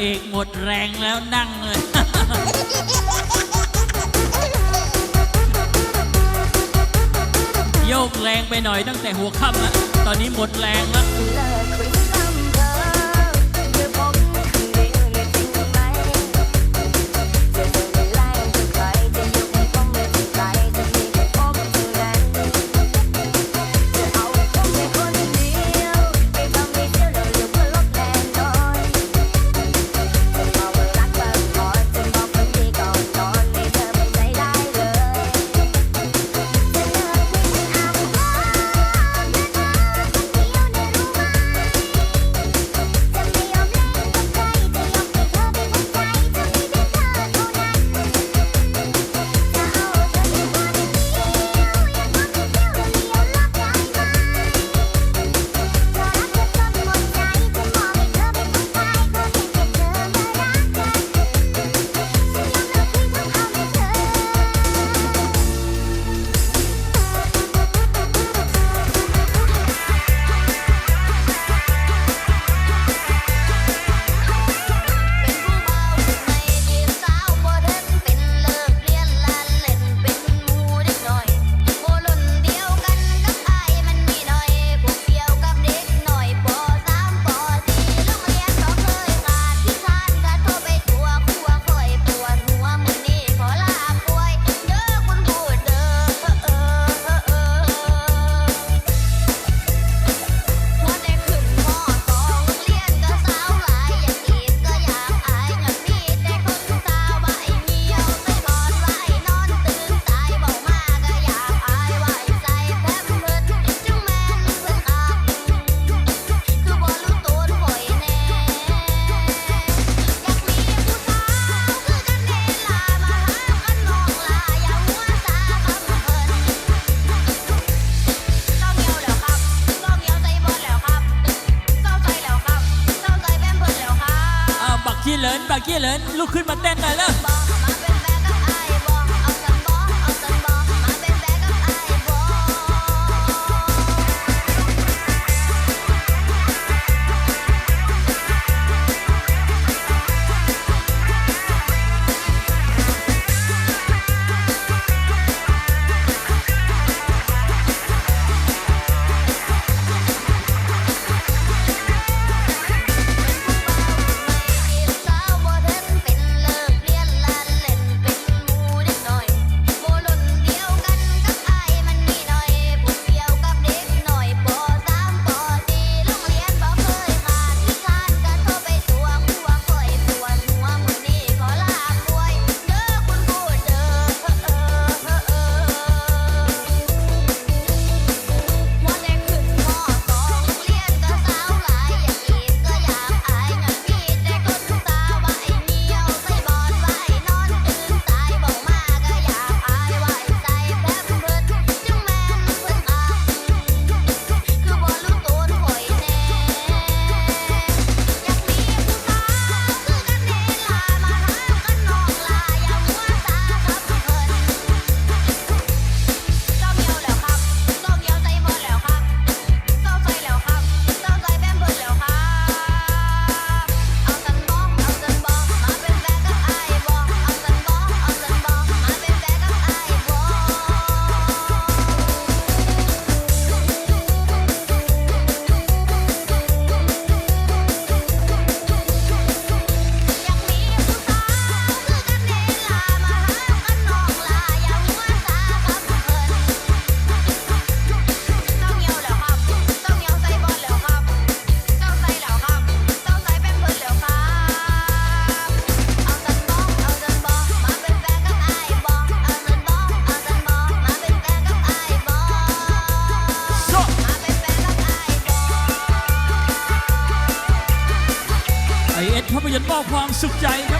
เอกหมดแรงแล้วนั่งเลย โยกแรงไปหน่อยตั้งแต่หัวค่ำอะตอนนี้หมดแรงแล้ว ลินลุกขึ้นมาเต้นหน่อยแล้ว มอความสุขใจครับ